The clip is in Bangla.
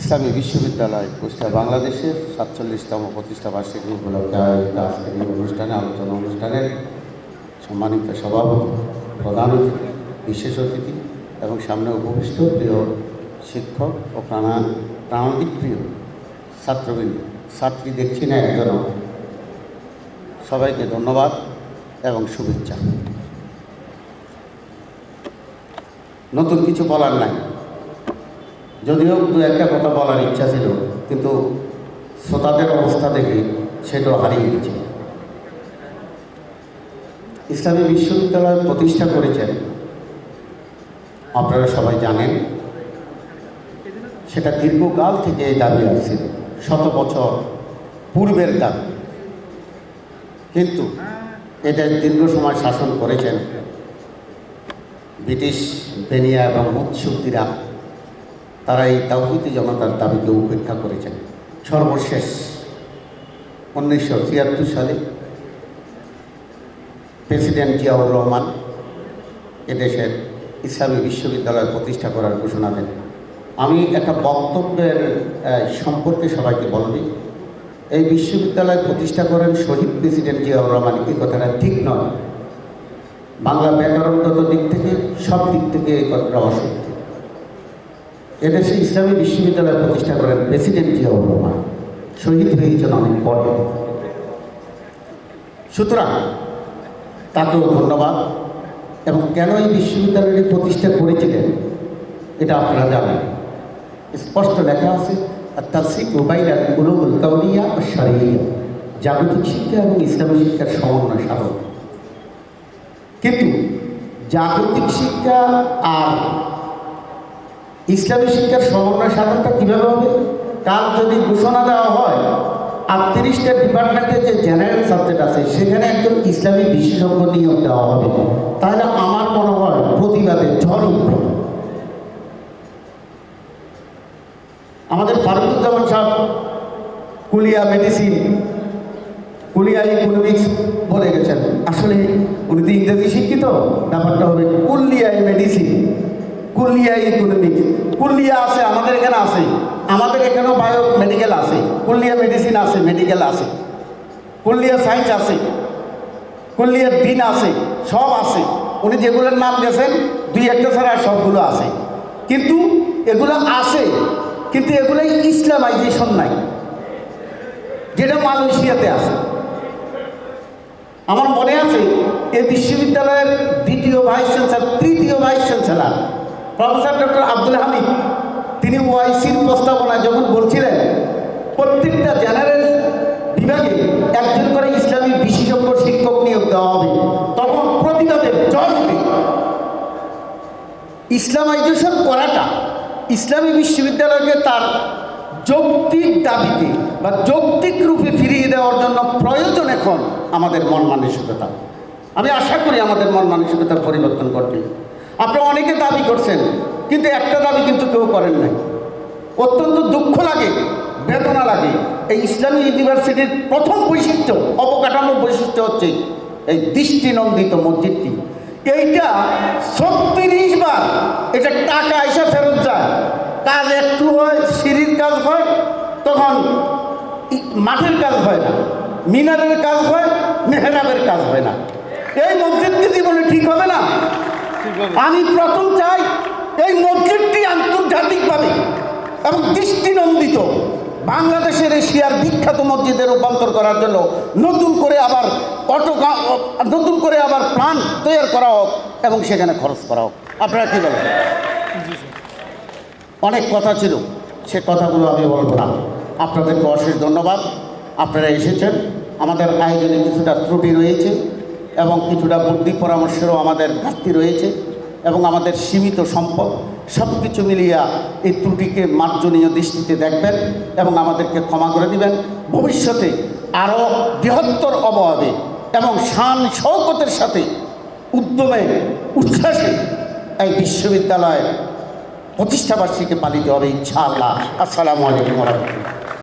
ইসলামী বিশ্ববিদ্যালয় কুষ্টিয়া বাংলাদেশের সাতচল্লিশতম প্রতিষ্ঠা বার্ষিকী উপলক্ষে আয়োজিত আজকের এই অনুষ্ঠানে, আলোচনা অনুষ্ঠানের সম্মানিত সভাপতি, প্রধান অতিথি, বিশেষ অতিথি এবং সামনে উপবিষ্ট প্রিয় শিক্ষক ও প্রাণা প্রাণাধিক প্রিয় ছাত্রবৃন্দ, ছাত্রী দেখছি না একজনও। সবাইকে ধন্যবাদ এবং শুভেচ্ছা। নতুন কিছু বলার নাই। যদিও দু একটা কথা বলার ইচ্ছা ছিল, কিন্তু শ্রোতাদের অবস্থা দেখে সেটাও হারিয়ে গেছে। ইসলামী বিশ্ববিদ্যালয় প্রতিষ্ঠা করেছেন, আপনারা সবাই জানেন, সেটা দীর্ঘকাল থেকে এই দাবি আসছিল শত বছর পূর্বের দাবি। কিন্তু এদের দীর্ঘ সময় শাসন করেছেন ব্রিটিশ বেনিয়া এবং মুৎসুক্তিরা তারা এই তাওহিদি জনতার দাবিকে উপেক্ষা করেছেন। সর্বশেষ উনিশশো ছিয়াত্তর সালে প্রেসিডেন্ট জিয়াউর রহমান এদেশের ইসলামী বিশ্ববিদ্যালয় প্রতিষ্ঠা করার ঘোষণা দেন। আমি একটা বক্তব্যের সম্পর্কে সবাইকে বলবি এই বিশ্ববিদ্যালয় প্রতিষ্ঠা করেন শহীদ প্রেসিডেন্ট জিয়াউর রহমান। এই কথাটা ঠিক নয়। বাংলা ব্যাকরণগত দিক থেকে সব দিক থেকে এই কথাটা অসত্য। এদেশে ইসলামী বিশ্ববিদ্যালয় প্রতিষ্ঠা করেন প্রেসিডেন্ট জিয়াউর রহমান শহীদ হয়েছেন অনেক পরে। সুতরাং তাকেও ধন্যবাদ। এবং কেন এই বিশ্ববিদ্যালয়টি প্রতিষ্ঠা করেছিলেন, এটা আপনারা জানেন। স্পষ্ট লেখা আছে শিখ উবাইলার উলুগুল কাউলিয়া ও সারিয়া জাগতিক শিক্ষা এবং ইসলামী শিক্ষার সমন্বয় সাধন। কিন্তু জাগতিক শিক্ষা আর ইসলামী শিক্ষার সমন্বয় সাধনটা কীভাবে হবে? কাল যদি ঘোষণা দেওয়া হয়, আটত্রিশটা তিরিশটা ডিপার্টমেন্টের যে জেনারেল সাবজেক্ট আছে, সেখানে একজন ইসলামী বিশেষজ্ঞ নিয়োগ দেওয়া হবে। তাহলে আমার মনে হয় প্রতিবাদে ঝড় উঠবে। আমাদের ফারুকুজ্জামান সাহেব কুলিয়া মেডিসিন কুলিয়া ইকোনমিক্স বলে গেছেন। আসলে উনি তো ইংরেজি শিক্ষিত, ব্যাপারটা হবে কুলিয়া মেডিসিন কুলিয়া ইকোনমিক্স কুলিয়া আছে, আমাদের এখানে আছে। আমাদের এখানেও বায়ো মেডিকেল আছে। কুলিয়া মেডিসিন আছে মেডিকেল আছে। কুলিয়া সায়েন্স আছে। কুলিয়া দিন আছে, সব আছে। উনি যেগুলোর নাম গেছেন দুই একটা ছাড়া সবগুলো আছে। কিন্তু এগুলো আছে, কিন্তু এগুলো ইসলামাইজেশন নাই। যেটা মালয়েশিয়াতে আছে। আমার মনে আছে, এই বিশ্ববিদ্যালয়ের দ্বিতীয় ভাইস চ্যান্সেলর তৃতীয় vice chancellor professor doctor Abdul Hamid, তিনি ওয়াইসির প্রস্তাবনায় যখন বলছিলেন, প্রত্যেকটা জেনারেল বিভাগে একজন করে ইসলামী বিশেষজ্ঞ শিক্ষক নিয়োগ দেওয়া হবে। তখন প্রতিবাদের উঠে ইসলামাইজেশন করাটা ইসলামী বিশ্ববিদ্যালয়কে তার যৌক্তিক দাবিতে বা যৌক্তিক রূপে ফিরিয়ে দেওয়ার জন্য প্রয়োজন এখন আমাদের মন মানসিকতা। আমি আশা করি আমাদের মন মানসিকতার পরিবর্তন করতে আপনারা অনেকে দাবি করছেন, কিন্তু একটা দাবি কিন্তু কেউ করেন নাই। অত্যন্ত দুঃখ লাগে, বেদনা লাগে। এই ইসলামী ইউনিভার্সিটির প্রথম বৈশিষ্ট্য, অবকাঠামো বৈশিষ্ট্য হচ্ছে এই দৃষ্টিনন্দিত মসজিদটি। এইটা ছত্রিশ বার এটা টাকা এসে ফেরত যায়। কাজ একটু হয়, সিঁড়ির কাজ হয়, তখন মাঠের কাজ হয় না, মিনারের কাজ হয়, মেহরাবের কাজ হয় না। এই মসজিদকে জীবনে ঠিক হবে না। আমি প্রথম চাই এই মসজিদটি আন্তর্জাতিকভাবে এবং দৃষ্টিনন্দিত বাংলাদেশের এশিয়ার বিখ্যাত মসজিদে রূপান্তর করার জন্য নতুন করে আবার অটো নতুন করে আবার প্রাণ তৈরি করা হোক এবং সেখানে খরচ করা হোক। আপনারা কী বলেন? অনেক কথা ছিল, সে কথাগুলো আমি বলব না। আপনাদেরকে অশেষ ধন্যবাদ। আপনারা এসেছেন। আমাদের আয়োজনে কিছুটা ত্রুটি রয়েছে। এবং কিছুটা বুদ্ধি পরামর্শেরও আমাদের ঘাটতি রয়েছে এবং আমাদের সীমিত সম্পদ সব কিছু মিলিয়া এই ত্রুটিকে মার্জনীয় দৃষ্টিতে দেখবেন এবং আমাদেরকে ক্ষমা করে দিবেন। ভবিষ্যতে আরও বৃহত্তর অভাবে এবং শান শৌকতের সাথে, উদ্যমে, উচ্ছ্বাসে এই বিশ্ববিদ্যালয়ের প্রতিষ্ঠাবার্ষিকী পালিত হবে ইনশাআল্লাহ। আসসালামু আলাইকুম রহমতুল্লাহ।